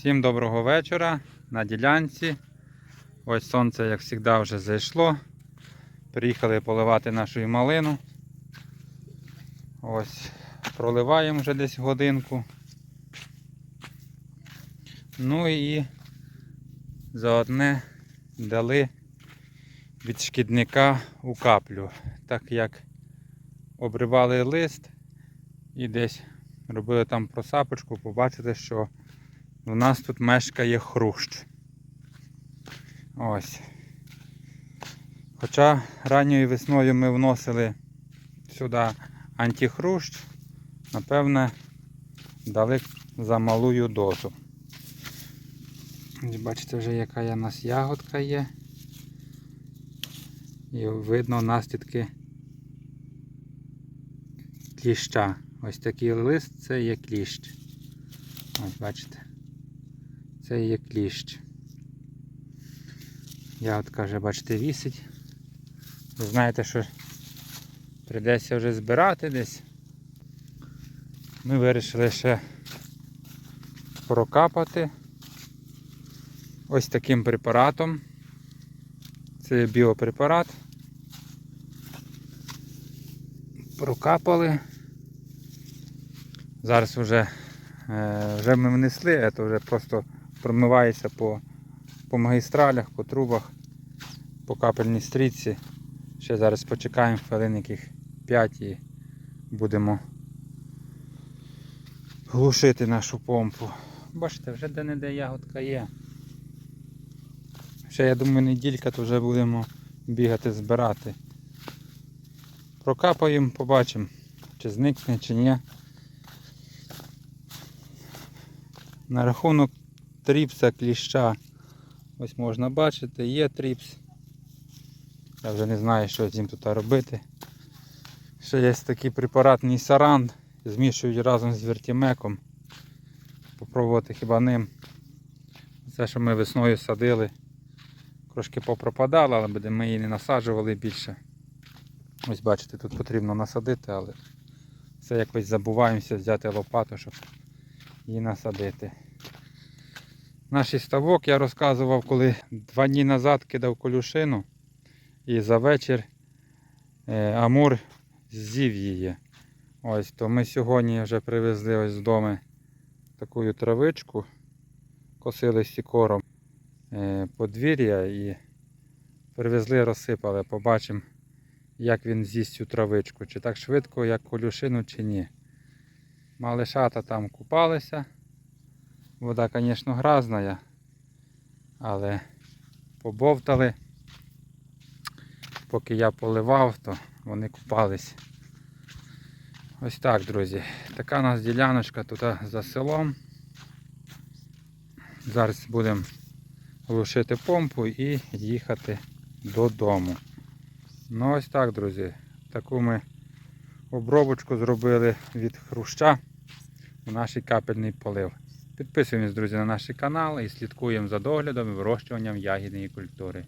Всім доброго вечора на ділянці. Ось сонце, як завжди, вже зайшло. Приїхали поливати нашу малину. Ось, проливаємо вже десь годинку. Ну і заодне дали від шкідника у каплю. Так як обривали лист і десь робили там просапочку, побачите, що у нас тут мешкає хрущ. Ось. Хоча ранньою весною ми вносили сюди антихрущ, напевне, дали за малую дозу. Бачите вже яка у нас ягодка є. І видно наслідки кліща. Ось такий лист це є кліщ. Ось бачите. Це є кліщ. Ягодка вже, бачите, вісить. Ви знаєте, що прийдеться вже збирати десь. Ми вирішили ще прокапати ось таким препаратом. Це біопрепарат. Прокапали. Зараз вже, е, вже ми внесли, це вже просто промивається по, по магістралях, по трубах, по капельній стрічці. Ще зараз почекаємо хвилин яких 5 і будемо глушити нашу помпу. Бачите, вже де-не-де ягодка є. Ще я думаю неділька, то вже будемо бігати, збирати. Прокапаємо, побачимо, чи зникне, чи ні. На рахунок тріпса кліща. Ось можна бачити, є тріпс. Я вже не знаю, що з ним тут робити. Ще є такий препаратний саран. Змішують разом з вертімеком. Попробувати хіба ним. Це, що ми весною садили. Трошки попропадало, але ми її не насаджували більше. Ось бачите, тут потрібно насадити, але це якось забуваємося взяти лопату, щоб її насадити. Наш ставок я розказував, коли два дні назад кидав колюшину і за вечір е, Амур з'їв її. Ось, то ми сьогодні вже привезли ось з дому таку травичку, косили сікором е, подвір'я і привезли, розсипали. Побачимо, як він з'їсть цю травичку, чи так швидко, як колюшину, чи ні. Малишата там купалися. Вода, звісно, грязна, але побовтали. Поки я поливав, то вони купались. Ось так, друзі. Така у нас діляночка тут за селом. Зараз будемо глушити помпу і їхати додому. Ну ось так, друзі. Таку ми обробочку зробили від хруща у наш капельний полив. Підписуємось, друзі, на наш канал і слідкуємо за доглядом і вирощуванням ягідної культури.